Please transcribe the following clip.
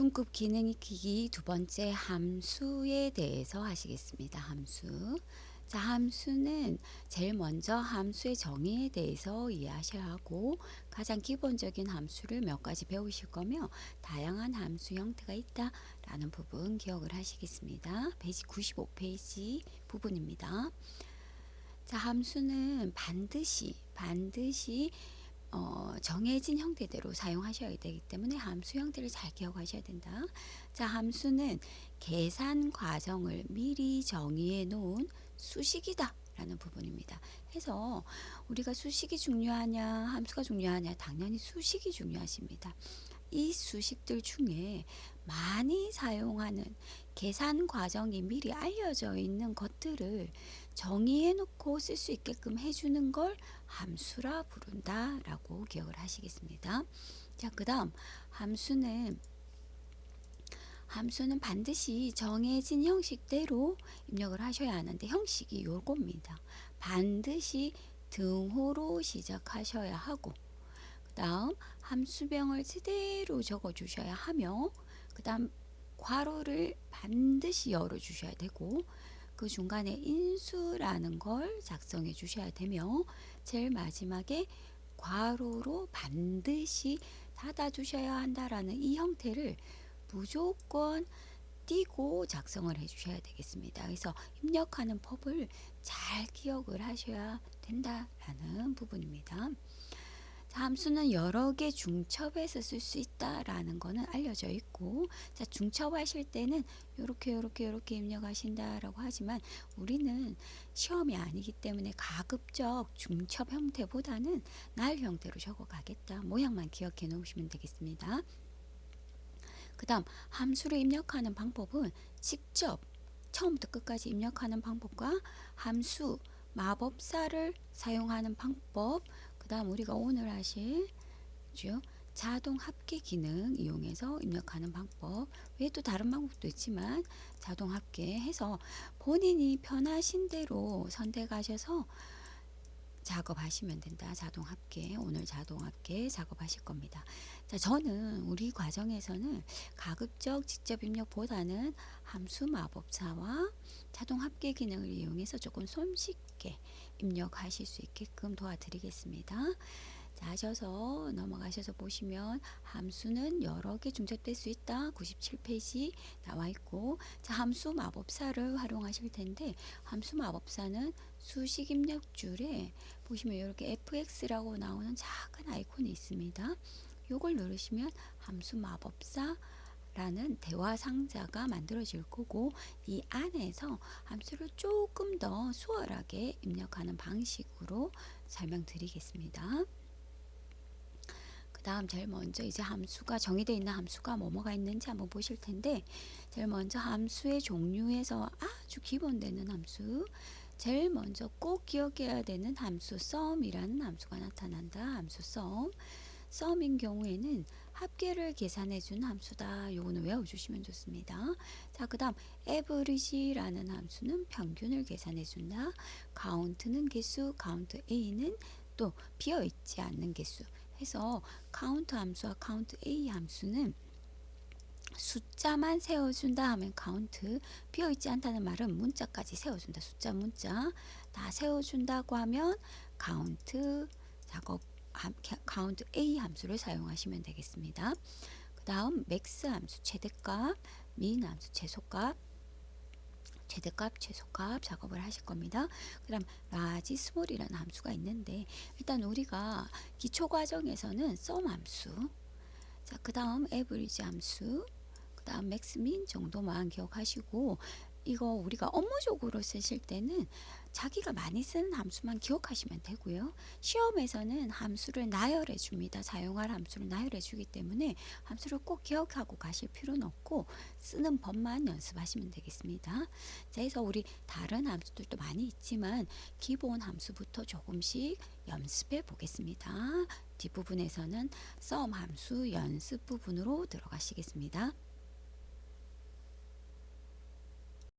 중급 기능 익히기 두 번째 함수에 대해서 하시겠습니다. 함수. 자, 함수는 제일 먼저 함수의 정의에 대해서 이해하셔야 하고 가장 기본적인 함수를 몇 가지 배우실 거며 다양한 함수 형태가 있다라는 부분 기억을 하시겠습니다. 페이지 95페이지 부분입니다. 자, 함수는 반드시 반드시 어, 정해진 형태대로 사용하셔야 되기 때문에 함수 형태를 잘 기억하셔야 된다. 자, 함수는 계산 과정을 미리 정의해 놓은 수식이다. 라는 부분입니다. 해서 우리가 수식이 중요하냐, 함수가 중요하냐, 당연히 수식이 중요하십니다. 이 수식들 중에 많이 사용하는 계산 과정이 미리 알려져 있는 것들을 정의해 놓고 쓸 수 있게끔 해주는 걸 함수라 부른다 라고 기억을 하시겠습니다. 자, 그 다음 함수는 함수는 반드시 정해진 형식대로 입력을 하셔야 하는데 형식이 요겁니다. 반드시 등호로 시작하셔야 하고 그 다음 함수병을 제대로 적어 주셔야 하며 그 다음 괄호를 반드시 열어 주셔야 되고 그 중간에 인수라는 걸 작성해 주셔야 되며 제일 마지막에 괄호로 반드시 닫아 주셔야 한다라는 이 형태를 무조건 띄고 작성을 해 주셔야 되겠습니다. 그래서 입력하는 법을 잘 기억을 하셔야 된다라는 부분입니다. 자, 함수는 여러 개 중첩해서 쓸 수 있다라는 거는 알려져 있고 자, 중첩하실 때는 요렇게 요렇게 요렇게 입력하신다라고 하지만 우리는 시험이 아니기 때문에 가급적 중첩 형태보다는 날 형태로 적어 가겠다. 모양만 기억해 놓으시면 되겠습니다. 그 다음 함수를 입력하는 방법은 직접 처음부터 끝까지 입력하는 방법과 함수 마법사를 사용하는 방법 그 다음 우리가 오늘 하실 죠? 자동 합계 기능 이용해서 입력하는 방법. 외에도 다른 방법도 있지만 자동 합계 해서 본인이 편하신 대로 선택하셔서 작업하시면 된다. 자동 합계. 오늘 자동 합계 작업하실 겁니다. 자, 저는 우리 과정에서는 가급적 직접 입력보다는 함수 마법사와 자동 합계 기능을 이용해서 조금 손쉽게 입력하실 수 있게끔 도와드리겠습니다. 자, 하셔서 넘어가셔서 보시면 함수는 여러 개 중첩될 수 있다. 97페이지 나와 있고 자, 함수 마법사를 활용하실 텐데 함수 마법사는 수식 입력 줄에 보시면 이렇게 fx라고 나오는 작은 아이콘이 있습니다. 요걸 누르시면 함수 마법사 라는 대화 상자가 만들어질 거고 이 안에서 함수를 조금 더 수월하게 입력하는 방식으로 설명드리겠습니다. 그 다음 제일 먼저 이제 함수가 정의되어 있는 함수가 뭐뭐가 있는지 한번 보실 텐데 제일 먼저 함수의 종류에서 아주 기본되는 함수 제일 먼저 꼭 기억해야 되는 함수 sum이라는 함수가 나타난다. 함수 sum. sum인 경우에는 합계를 계산해 준 함수다. 요거는 외워 주시면 좋습니다. 자, 그다음 average라는 함수는 평균을 계산해 준다. count는 개수, count a는 또 비어 있지 않는 개수. 해서 count 함수와 count a 함수는 숫자만 세워준다 하면 count 비어있지 않다는 말은 문자까지 세워준다. 숫자 문자 다 세워준다고 하면 count 작업 count a 함수를 사용하시면 되겠습니다. 그 다음 max 함수 최대값 min 함수 최소값 최대값, 최소값 작업을 하실 겁니다. 그 다음 라지, 스몰이라는 함수가 있는데 일단 우리가 기초 과정에서는 썸 함수 자, 그 다음 에브리지 함수 그 다음 맥스민 정도만 기억하시고 이거 우리가 업무적으로 쓰실 때는 자기가 많이 쓰는 함수만 기억하시면 되고요. 시험에서는 함수를 나열해 줍니다. 사용할 함수를 나열해 주기 때문에 함수를 꼭 기억하고 가실 필요는 없고 쓰는 법만 연습하시면 되겠습니다. 자, 그래서 우리 다른 함수들도 많이 있지만 기본 함수부터 조금씩 연습해 보겠습니다. 뒷부분에서는 썸 함수 연습 부분으로 들어가시겠습니다.